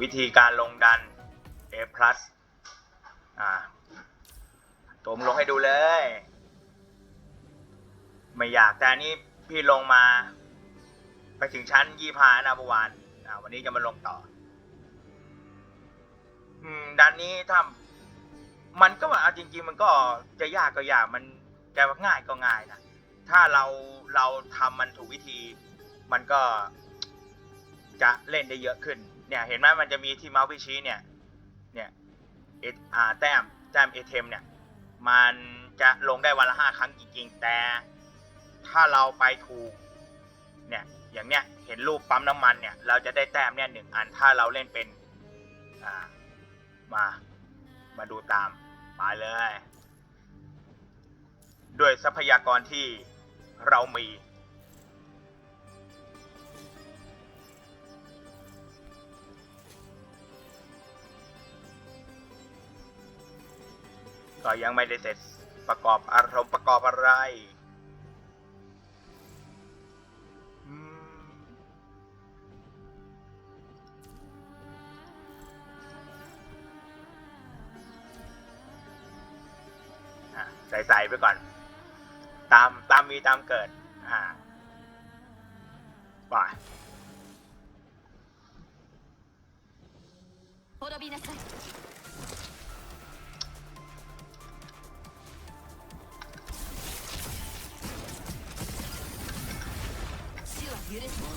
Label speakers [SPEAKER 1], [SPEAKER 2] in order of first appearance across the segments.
[SPEAKER 1] วิธีการลงดัน A plus อ่าตัวมลงให้ดูเลย ไม่อยากแต่นี้พี่ลงมา ไปถึงชั้นยี่พานะเมื่อวานอ่าวันนี้จะมาลงต่อ อืมดันนี้ถ้ามันก็ว่าจริง ๆ มันก็จะยากก็ยากมันจะง่ายก็ง่ายนะถ้าเราเราทำมันถูกวิธี มันก็จะเล่นได้เยอะขึ้น เนี่ยเห็นไหมมันจะมีที่เมาส์พิชี้เนี่ยเนี่ยเออ่าแต้มแต้มเอเทมเนี่ยมันจะลงได้วันละห้าครั้งจริงๆ แต่ถ้าเราไปถูกเนี่ยอย่างเนี้ยเห็นรูปปั๊มน้ำมันเนี่ยเราจะได้แต้มเนี่ยหนึ่งอันถ้าเราเล่นเป็นอ่ามามาดูตามไปเลย ด้วยทรัพยากรที่เรามี ก็ยังไม่ได้เสร็จประกอบอารมณ์ประกอบอะไรใส่ๆไปก่อน ตามตามมีตามเกิด อ่าไป
[SPEAKER 2] 滅
[SPEAKER 1] Unit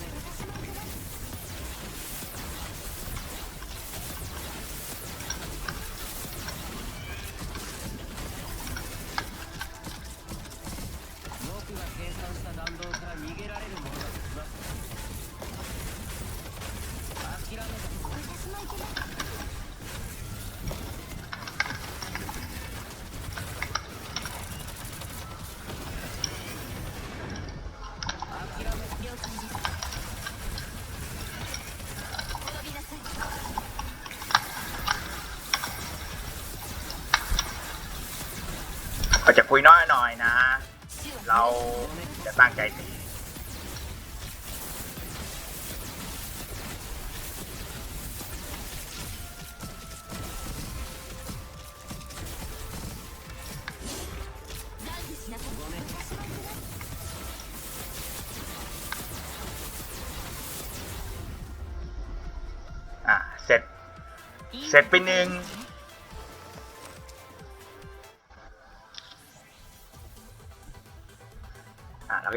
[SPEAKER 1] จะคุยน้อยหน่อยนะ เราจะตั้งใจดีเสร็จ เสร็จไปหนึ่ง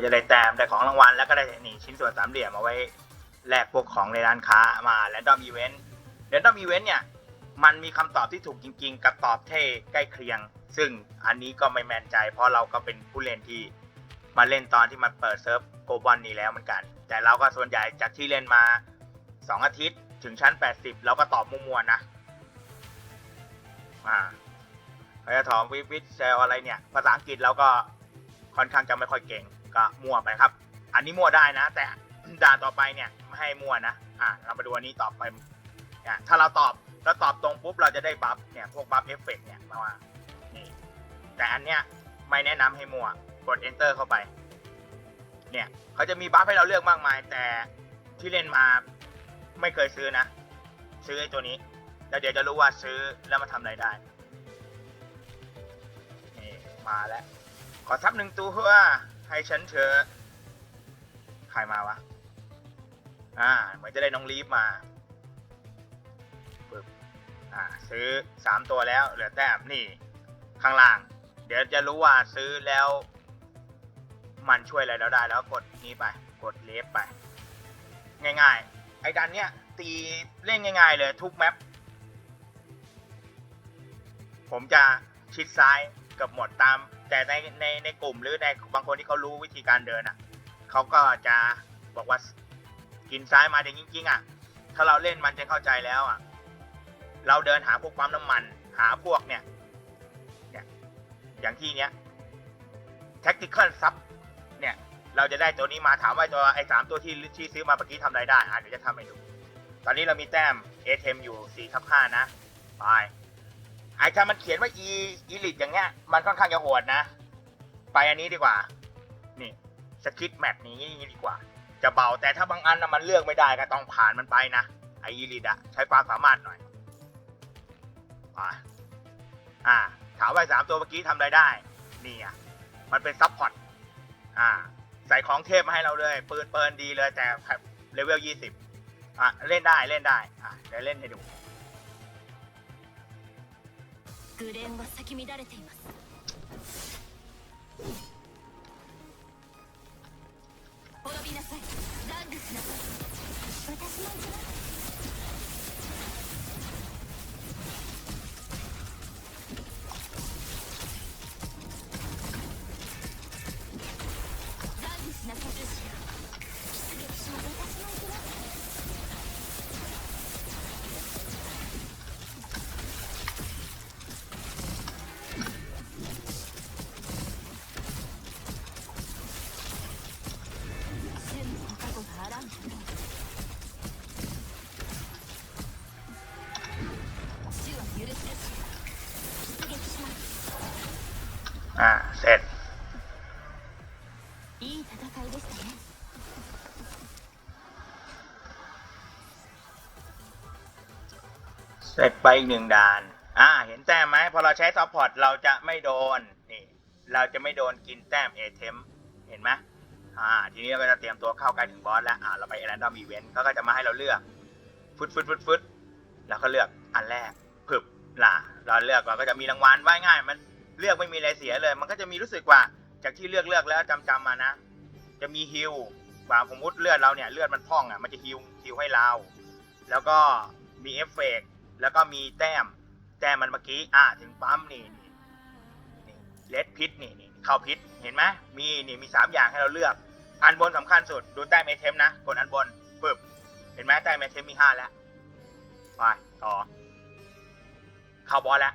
[SPEAKER 1] อะเราก็จะได้แต้มได้ของรางวัลแล้วก็ได้นี่ชิ้นส่วนสามเหลี่ยมเอาไว้แลกพวกของในร้านค้ามาแ a นดอมอีเวนต์แ a นดอมอีเวนต์เนี่ยมันมีคำตอบที่ถูกจริง ๆ กับตอบเท่ใกล้เคียง ซึ่งอันนี้ก็ไม่แมนใจ เพราะเราก็เป็นผู้เล่นที่มาเล่นตอนที่มันเปิดเซิร์ฟโกบอลนี้แล้วเหมือนกัน แต่เราก็ส่วนใหญ่จากที่เล่นมา 2 อาทิตย์ถึงชั้น 80 เราก็ตอบมั่วๆนะอ่าเขาจะถามวิวิทเซลอะไรเนี่ย ภาษาอังกฤษเราก็ค่อนข้างจะไม่ค่อยเก่ง ก็มั่วไปครับ อันนี้มั่วได้นะ แต่ด่านต่อไปเนี่ยไม่ให้มั่วนะอ่าเรามาดูอันนี้ตอบไปเนี่ยถ้าเราตอบเราตอบตรงปุ๊บเราจะได้บัฟเนี่ยพวกบัฟเอฟเฟกเนี่ยมาว่านี่แต่อันเนี้ยไม่แนะนำให้มั่วกด enter เข้าไป เนี่ยเขาจะมีบัฟให้เราเลือกมากมาย แต่ที่เล่นมาไม่เคยซื้อนะ ซื้อไอ้ตัวนี้ แล้วเดี๋ยวจะรู้ว่าซื้อแล้วมาทำอะไรได้นี่มาแล้ว ขอทับหนึ่งตัวเพื่อ ให้ฉันเถอะ ใครมาวะ อ่า เหมือนจะได้น้องลีฟมาปึ๊บอ่า ซื้อสามตัวแล้ว เหลือแต้มนี่ ข้างล่าง เดี๋ยวจะรู้ว่าซื้อแล้ว มันช่วยอะไรเราได้แล้วกดนี้ไป กดเลฟไป ง่ายๆ ไอ้ดันเนี้ยตีเล่นง่าย ๆ เลยทุกแมปผมจะชิดซ้าย เกับหมดตาม แต่ในในในกลุ่มหรือในบางคนที่เขารู้วิธีการเดินอะเขาก็จะบอกว่ากินซ้ายมาแต่จริงๆอะ ถ้าเราเล่นมันจะเข้าใจแล้วอะ เราเดินหาพวกปั๊มน้ำมัน หาพวกเนี่ยเนี่ยอย่างที่เนี้ย tactical sub เนี่ย เราจะได้ตัวนี้มาถามว่าตัวไอ้สามตัวที่ที่ซื้อมาเมื่อกี้ทำอะไรได้อะเดี๋ยวจะทำให้ดู ตอนนี้เรามีแต้ม ATM อยู่4ทับ5นะ ไป ไอ้ถ้ามันเขียนว่า e elite อย่างเงี้ย มันค่อนข้างจะโหดนะ ไปอันนี้ดีกว่า นี่สคริปต์แมปนี้ดีกว่า จะเบาแต่ถ้าบางอันนะมันเลือกไม่ได้ก็ต้องผ่านมันไปนะ ไออีลิดอะใช้ความสามารถหน่อยอ่าอ่าถามว่าสามตัวเมื่อกี้ทำอะไรได้ นี่อะ มันเป็นซับพอร์ตอ่า ใส่ของเทพมาให้เราเลย ปืนเปินดีเลยแต่เลเวลยี่สิบอะ เล่นได้เล่นได้ อะเดี๋ยวเล่นให้ดู
[SPEAKER 2] グレンは咲き乱れています。
[SPEAKER 1] ไปอีกหนึ่งด่าน อ่า เห็นแต้มไหมพอเราใช้ซัพพอร์ตเราจะไม่โดน นี่ เราจะไม่โดนกินแต้มเอเทม เห็นไหมอ่า ทีนี้เราก็จะเตรียมตัวเข้าใกล้ถึงบอสแล้ว อ่า เราไปแรนดอมอีเวนต์เขาก็จะมาให้เราเลือก ฟึดฟึดฟึดฟึดแล้วก็เลือกอันแรกผึบล่ะ เราเลือกเราก็จะมีรางวัลว่ายง่าย มันเลือกไม่มีอะไรเสียเลย มันก็จะมีรู้สึกว่า จากที่เลือกเลือกแล้วจำจำมานะ จะมีฮิลว่าสมมติเลือดเราเนี่ยเลือดมันพองอะ มันจะฮิลฮิลให้เรา แล้วก็มีเอฟเฟกต์ แล้วก็มีแต้ม แต้มมันเมื่อกี้ อ่า ถึงปั๊มนี่นี่นี่เลดพิษนี่นี่เข้าพิษ เห็นไหมมีนี่มีสามอย่างให้เราเลือก อันบนสำคัญสุด ดูแต้มไอเทมนะ กดอันบนปึ๊บ เห็นไหมแต้มไอเทมมีห้าแล้ว ไป ต่อ เข้าบอสแล้ว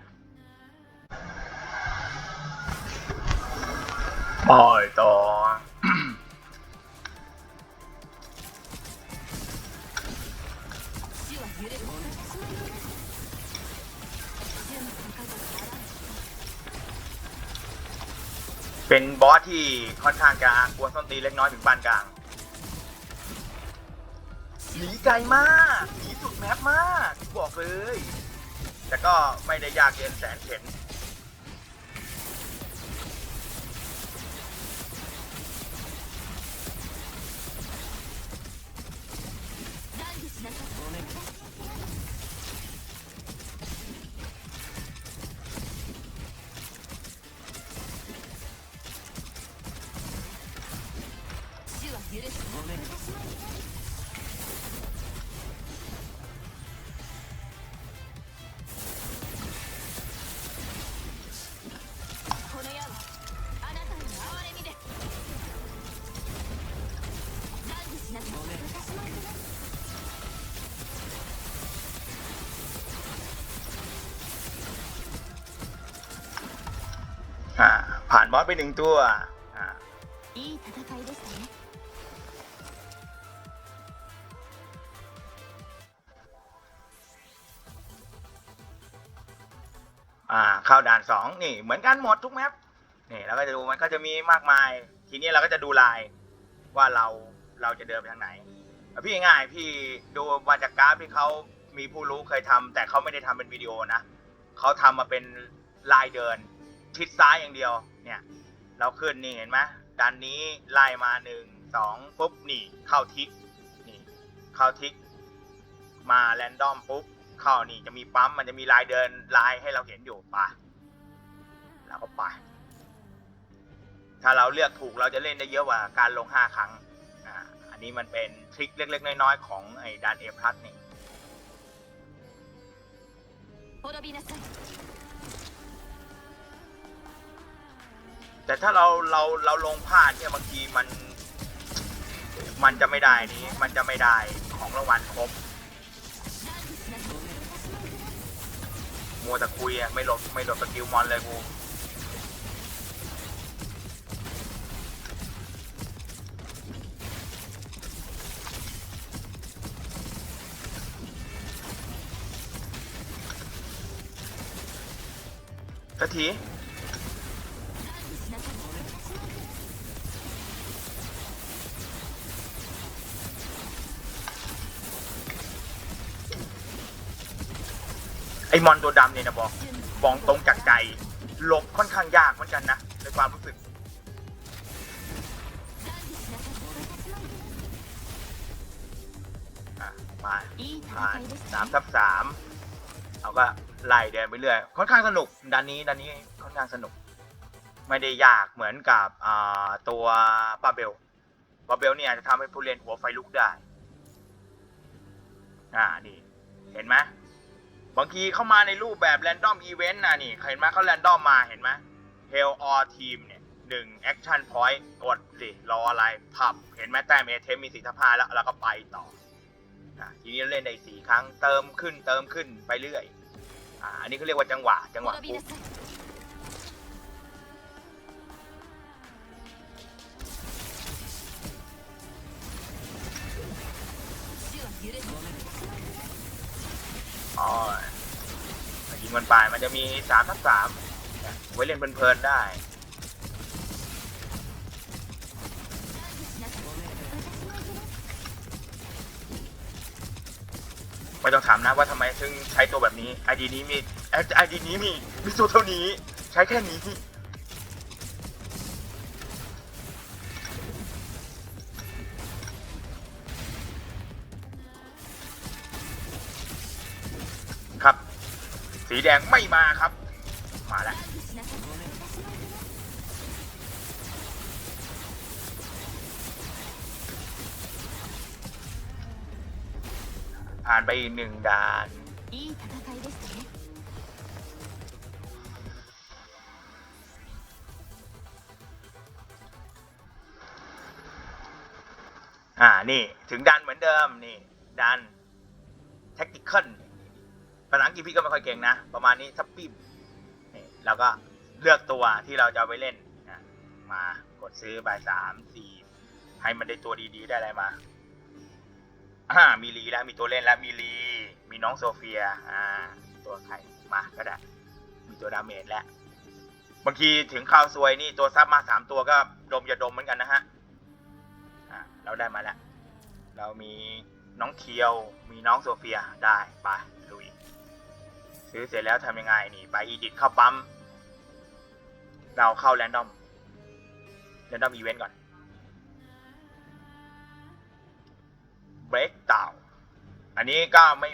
[SPEAKER 1] ปล่อยต่อ เป็นบอสที่ค่อนข้างจะกวนส้นตีนเล็กน้อยถึงปานกลางหนีไกลมากหนีสุดแมปมากบอกเลย แต่ก็ไม่ได้ยากเย็นแสนเข็น อสไปหนึ่งตัวอ่าเข้าด่านสองนี่เหมือนกันหมดทุกแมปนี่เราก็จะดูมันก็จะมีมากมาย ทีนี้เราก็จะดูลายว่าเราเราจะเดินไปทางไหน พี่ง่ายพี่ดูวาจากกราฟที่เขามีผู้รู้เคยทำ แต่เขาไม่ได้ทำเป็นวิดีโอนะเขาทำมาเป็นลายเดิน ทิศซ้ายอย่างเดียว เนี่ย เราขึ้นนี่เห็นไหมดันนี้ไล่มาหนึ่งสองปุ๊บนี่เข้าทิศนี่เข้าทิศมาแรนดอมปุ๊บเข้านี่จะมีปั๊มมันจะมีลายเดินลายให้เราเห็นอยู่ไปแล้วก็ไปถ้าเราเลือกถูกเราจะเล่นได้เยอะกว่าการลงห้าครั้งอ่าอันนี้มันเป็นทริคเล็ก ๆ น้อยๆของไอ้ดานเอพลัสนี่ แต่ถ้าเราเราเราลงพลาดเนี่ยบางทีมัน มันจะไม่ได้นี้มันจะไม่ได้ของรางวัลครบมัวแต่คุยอะไม่หลบไม่หลบสกิลมอนเลยกูกะ
[SPEAKER 2] ที ไอ้
[SPEAKER 1] มอนตัวดำเนี่ยนะบอกมองตรงจากไกลหลบค่อนข้างยากเหมือนกันนะในความรู้สึกมาผ่านสามทับสามเอาก็ไล่เดินไปเรื่อยค่อนข้างสนุกดันนี้ดันนี้ค่อนข้างสนุก ไม่ได้ยากเหมือนกับตัวปาเบลปาเบลเนี่ยจะทำให้ผู้เล่นหัวไฟลุกได้ อ่านี่เห็นไหม บางทีเข้ามาในรูปแบบแรนดอมอีเวนต์นะนี่เห็นไหมเขาแรนดอมมาเห็นไหม Hell or Team เนี่ยหนึ่งแอคชั่นพอยต์กดสิ รออะไรพับ เห็นไหมแต้มเอเทมมีสีทพาแล้วเราก็ไปต่อนะทีนี้เล่นได้สี่ครั้งเติมขึ้นเติมขึ้นไปเรื่อย อ่าอันนี้เขาเรียกว่าจังหวะจังหวะปุ๊บ จะมีสามทับสามไว้เล่นเพลินๆได้ ไม่ต้องถามนะว่าทำไมถึงใช้ตัวแบบนี้ไอดีนี้มีไอดีนี้มีมีตัวเท่านี้ ใช้แค่นี้ แดงไม่มาครับ มาแล้วผ่านไปหนึ่งด่านอ่า นี่ ถึงดันเหมือนเดิม นี่ ดัน แท็กติคอลาษาอังกฤษพี่ก็ไม่ค่อยเก่งนะ ประมาณนี้ทับปิ้มนี่เราก็เลือกตัวที่เราจะไปเล่นนะมากดซื้อไปสามสี่ให้มันได้ตัวดีๆได้อะไรมาอ่ามีลีแล้วมีตัวเล่นแล้วมีลี มีน้องโซเฟีย อ่า ตัวใครมาก็ได้ มีตัวดาเมจแล้วบางทีถึงข่าวซวยนี่ตัวซับมาสามตัวก็ดมยาดมเหมือนกันนะฮะอะเราได้มาแล้ว เรามีน้องเคียว มีน้องโซเฟียได้ไป ซื้อเสร็จแล้วทำยังไงนี่ไปอีดิทเข้าปั๊ม เราเข้าแรนดอมแรนดอมอีเวนต์ก่อน เบรกดาวอันนี้ก็ไม่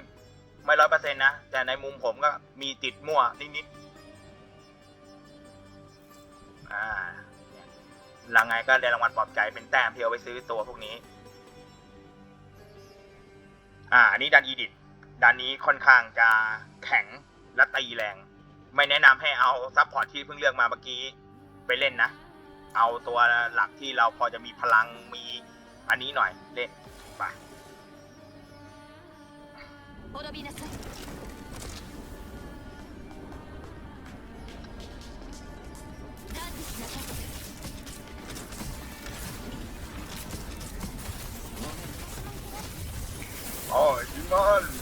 [SPEAKER 1] ไม่ร้อยเปอร์เซ็นต์นะ แต่ในมุมผมก็มีติดมั่วนิดๆอ่าหลังไงก็ได้รางวัลปลอบใจเป็นแต้มที่เอาไปซื้อตัวพวกนี้ อ่า อันนี้ดันอีดิท ด้านนี้ค่อนข้างจะแข็งและตีแรง ไม่แนะนำให้เอาซัพพอร์ตที่เพิ่งเลือกมาเมื่อกี้ไปเล่นนะ เอาตัวหลักที่เราพอจะมีพลังมีอันนี้หน่อยเล่นไปโอ้ยมอน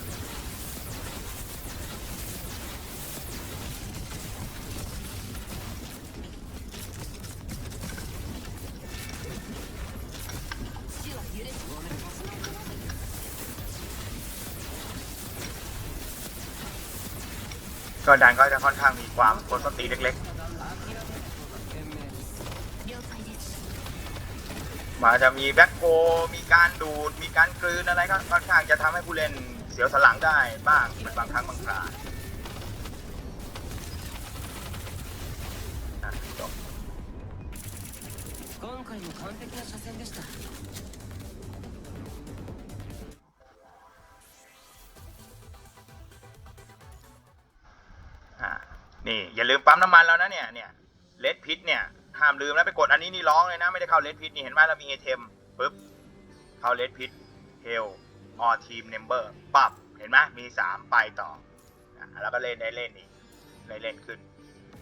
[SPEAKER 1] ก็ดันก็จะค่อนข้างมีความกดสติเล็ก
[SPEAKER 2] 了解です
[SPEAKER 1] ๆ มาจะมีแบ็คโกมีการดูด มีการกลืนอะไรก็ค่อนข้างจะทำให้ผู้เล่นเสียวสนหลังได้บ้างเป็นบางครั้งบางคราอ่ะจบ
[SPEAKER 3] 今回も完璧な車線でした
[SPEAKER 1] ลืมปั๊มน้ำมันแล้วนะเนี่ยเนี่ยเลดพิษเนี่ยห้ามลืมแล้วไปกดอันนี้นี่ร้องเลยนะไม่ได้เข้าเลดพิษนี่เห็นไหมเรามีไอเทมปึ๊บเข้าเลดพิษเฮลออทีมเนมเบอร์ปับเห็นไหมมีสามไปต่อแล้วก็เล่นได้เล่นนี่ได้เล่นขึ้น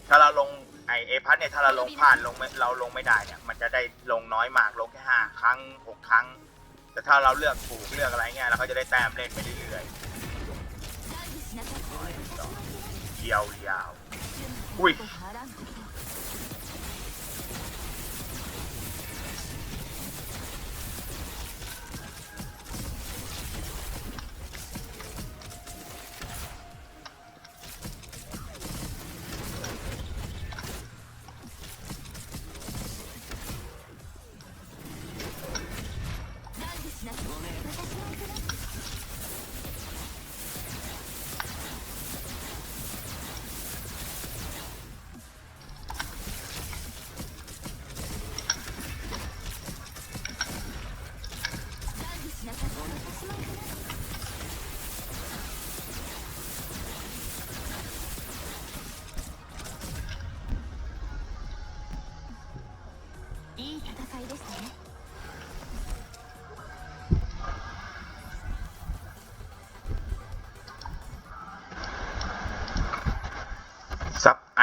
[SPEAKER 1] ถ้าเราลงไอเอพัทเนี่ยถ้าเราลงผ่านลงเราลงไม่ได้เนี่ยมันจะได้ลงน้อยมากลงแค่ห้าครั้งหกครั้ง แต่ถ้าเราเลือกถูกเลือกอะไรเงี้ยเราก็จะได้แต้มเล่นไปเรื่อยๆยาว ๆ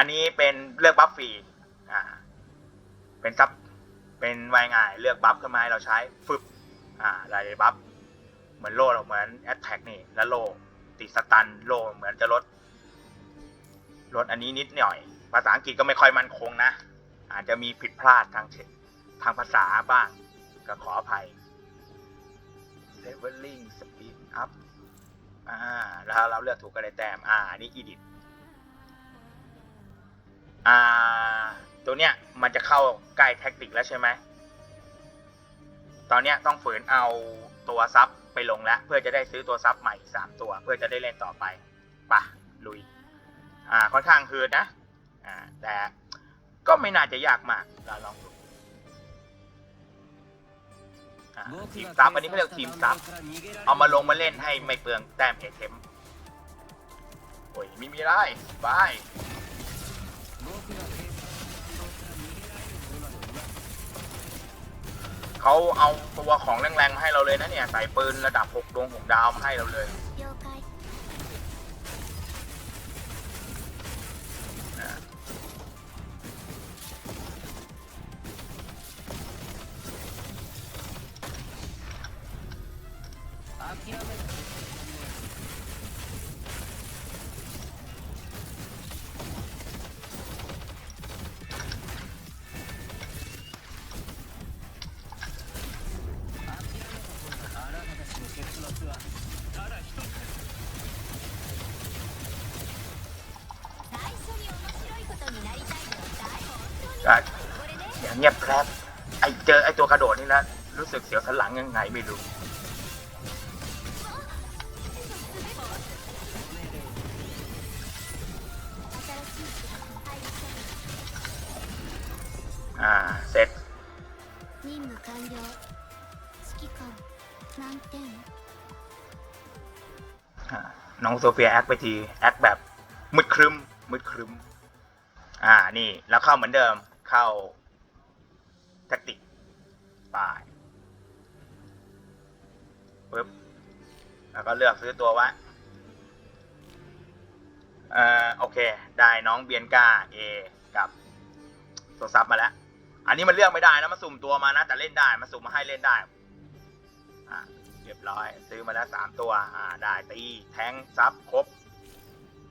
[SPEAKER 1] นนี้เป็นเลือกบัฟฟรีอ่า เป็นซับ เป็นวายง่าย เลือกบัฟขึ้นมาให้เราใช้ฟึบ อ่ารายบัฟ เหมือนโล่เหมือนแอตแทกนี่ แล้วโล่ติดสตันโล่เหมือนจะลด ลดอันนี้นิดหน่อย ภาษาอังกฤษก็ไม่ค่อยมั่นคงนะ อาจจะมีผิดพลาดทางเททางภาษาบ้าง ก็ขออภัย leveling speed up อ่าแล้วเราเลือกถูกก็ได้แต้ม อ่า นี่ edit อ่า ตัวเนี้ยมันจะเข้าใกล้แท็กติกแล้วใช่ไหม ตอนเนี้ยต้องฝืนเอาตัวซับไปลงแล้ว เพื่อจะได้ซื้อตัวซับใหม่สามตัว เพื่อจะได้เล่นต่อไปปะลุย อ่าค่อนข้างคืนนะ อ่า แต่ก็ไม่น่าจะยากมากเราลองดูทีมซับอันนี้เขาเรียกทีมซับเอามาลงมาเล่นให้ไม่เปลืองแต้มเอเทมโอ้ยมีมีได้บาย เขาเอาตัวของแรงๆมาให้เราเลยนะเนี่ยใส่ปืนระดับหกดวงหกดาวมาให้เราเลย
[SPEAKER 3] 諦
[SPEAKER 1] เงียบแคบไอเจอไอตัวกระโดดนี่นะรู้สึกเสียวสันหลังยังไงไม่รู้อ่าเสร็จน้องโซเฟียแอคไปที แอคแบบมืดครึมมืดครึม อ่านี่ แล้วเข้าเหมือนเดิม เข้า ปึ๊บแล้วก็เลือกซื้อตัวไว้เอ่อโอเค ได้น้องเบียนกาเอกับตัวซับมาแล้ว อันนี้มันเลือกไม่ได้นะมาสุ่มตัวมานะแต่เล่นได้มาสุ่มมาให้เล่นได้อ่าเรียบร้อย ซื้อมาแล้วสามตัว อ่าได้ตีแทงซับครบ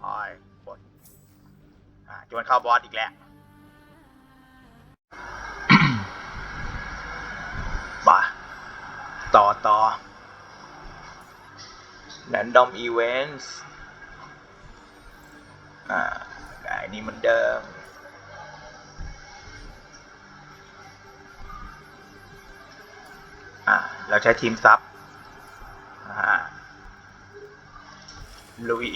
[SPEAKER 1] ออยบดอ่าจวนเข้าบอสอีกแล้วบ่าต่อต่อ random events อ่าได้นี่เหมือนเดิม อ่าเราใช้ทีมซับอ่าลุย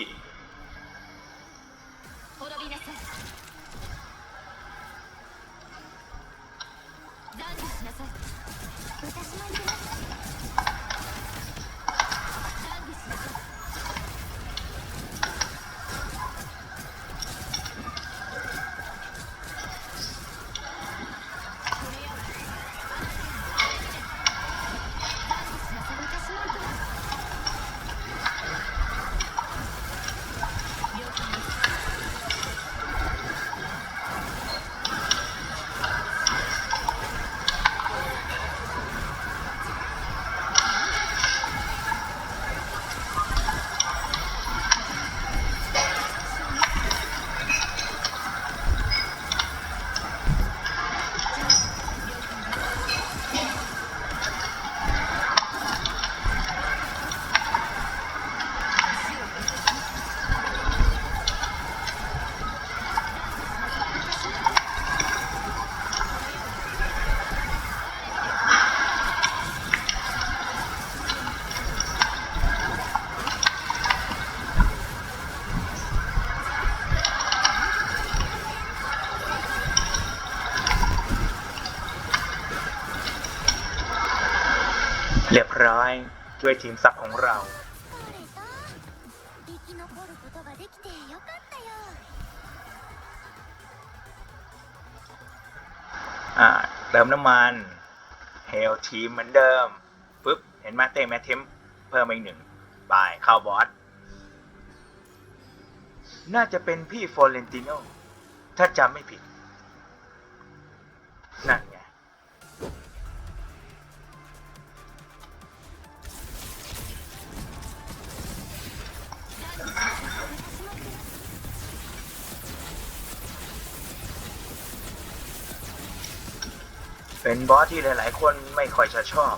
[SPEAKER 1] วยทีมซับของเรา อ่าเติมน้ำมันเฮลทีมเหมือนเดิมปึ๊บ เห็นมาเต็มแมทเทมเพิ่มอีกหนึ่งบายเข้าบอส น่าจะเป็นพี่ฟลอเรนติโนถ้าจำไม่ผิด เป็นบอสที่หลาย ๆ คนไม่ค่อยจะชอบ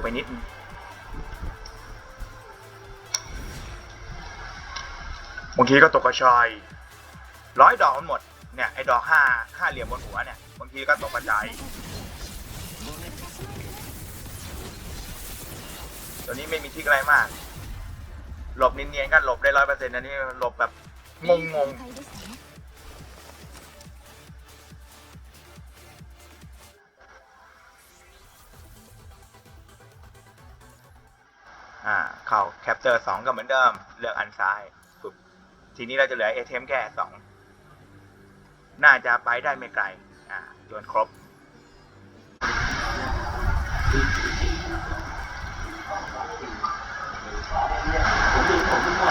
[SPEAKER 1] วไปนิดบางทีก็ตกกระชายร้อยดอกมันหมดเนี่ยไอ้ดอกห้าห้าเหลี่ยมบนหัวเนี่ยบางทีก็ตกกระจายตอนนี้ไม่มีทิกอะไรมาก หลบเนียนๆก็หลบได้ร้อยเปอร์เซ็นต์นะนี่หลบแบบงงๆ อ่า เข้าแคปเจอร์สองก็เหมือนเดิม เลือกอันซ้ายปึ๊บทีนี้เราจะเหลือเอเทมแค่สองน่าจะไปได้ไม่ไกล อ่าจนครบ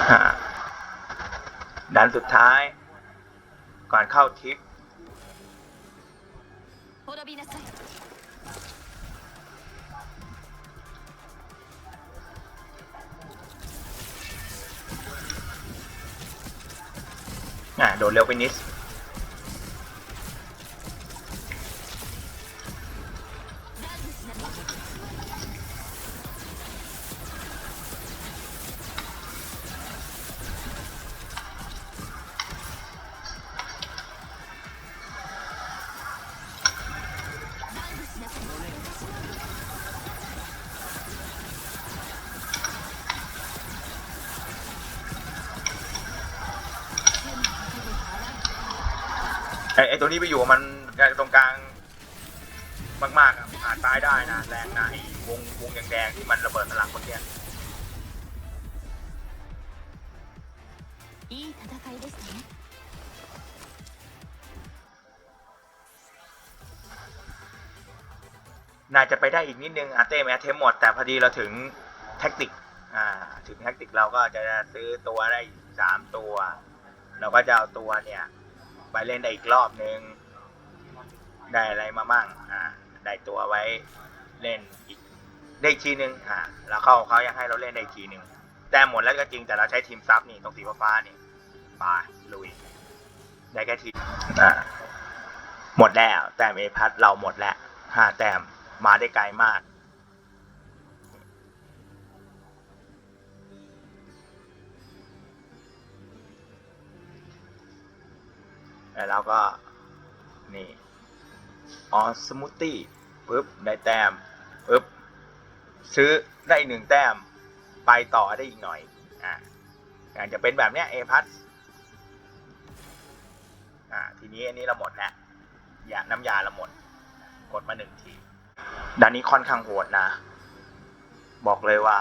[SPEAKER 1] อ่าดันสุดท้าย ก่อนเข้าทิป อ่าโดดเร็วไปนิด ตัวนี้ไปอยู่กับมันตรงกลางมากๆอ่ะอาจตายได้นะ แรงนะไอ้วงวงแดงๆที่มันระเบิดพลังคนเนี้ย
[SPEAKER 2] いい戦いでしたね
[SPEAKER 1] น่าจะไปได้อีกนิดนึงอาเต้แม้เทมหมด แต่พอดีเราถึงแท็กติก อ่า ถึงแท็กติกเราก็จะซื้อตัวได้สามตัว เราก็จะเอาตัวเนี่ย ไปเล่นได้อีกรอบนึง ได้อะไรมามั่งอ่าได้ตัวไว้เล่นอีกได้อีกทีนึงอ่าแล้วเขาเขายังให้เราเล่นได้อีกทีนึงแต่หมดแล้วก็จริงแต่เราใช้ทีมซับนี่ตรงสีฟ้านี่ไปลุย ได้แค่ทีอ่าหมดแล้ว แต้มเอพัทเราหมดแล้วห้าแต้มมาได้ไกลมาก แล้วเราก็ นี่ออสมูทตี้ปึ๊บ ได้แต้มปึ๊บ ซื้อได้หนึ่งแต้ม ไปต่อได้อีกหน่อย อ่าอยางจะเป็นแบบเนี้ยเอพัทอ่า ทีนี้อันนี้เราหมดแล้วยาน้ำยาเราหมด กดมาหนึ่งทีด้านนี้ค่อนข้างโหดนะ บอกเลยว่า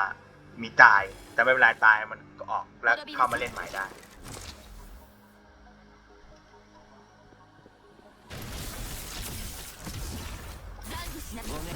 [SPEAKER 1] มีตาย แต่ไม่เป็นไรตายมันก็ออกแล้วเข้ามาเล่นใหม่ได้ Never.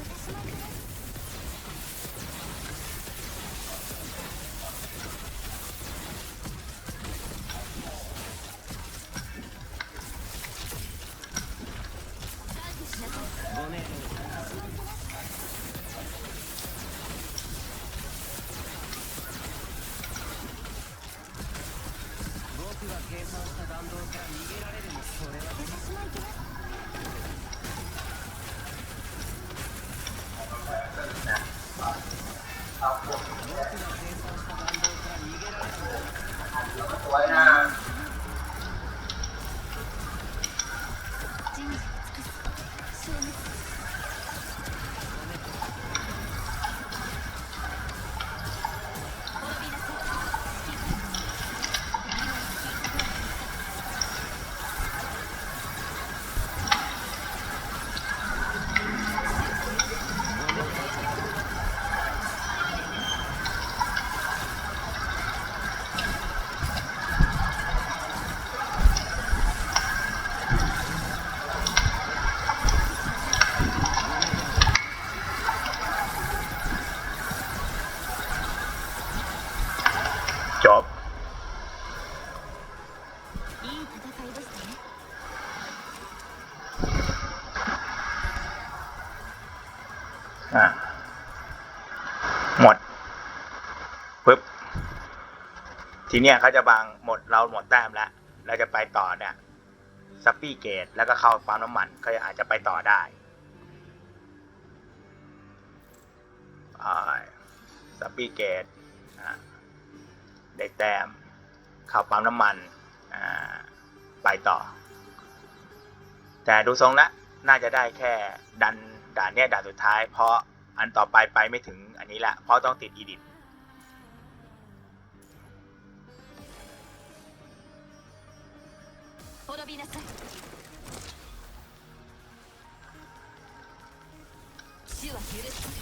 [SPEAKER 1] ทีเนี้ยเขาจะบางหมดเราหมดแต้มแล้ว เราจะไปต่อเนี่ยซัปปี้เกตแล้วก็เข้าปั๊มน้ำมันก็อาจจะไปต่อได้ซัปปี้เกตได้แต้มเข้าปั๊มน้ำมันอ่าไปต่อ แต่ดูทรงแล้วน่าจะได้แค่ดันด่านเนี้ยด่านสุดท้าย เพราะอันต่อไปไปไม่ถึงอันนี้แหละเพราะต้องติดอีดิท
[SPEAKER 2] 滅びなさい。死は許す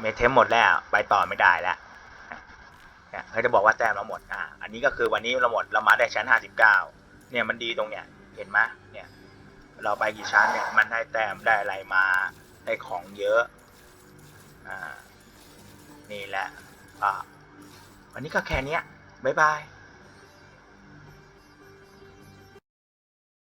[SPEAKER 1] เมเทมหมดแล้วไปต่อไม่ได้แล้วเขาจะบอกว่าแต้มเราหมดอ่าอันนี้ก็คือวันนี้เราหมดเรามาได้ชั้นห้าสิบเก้าเนี่ยมันดีตรงเนี้ยเห็นไหมเนี่ย เราไปกี่ชั้นเนี่ยมันได้แต้มได้อะไรมาได้ของเยอะอ่านี่แหละอ่าวันนี้ก็แค่นี้บ๊ายบาย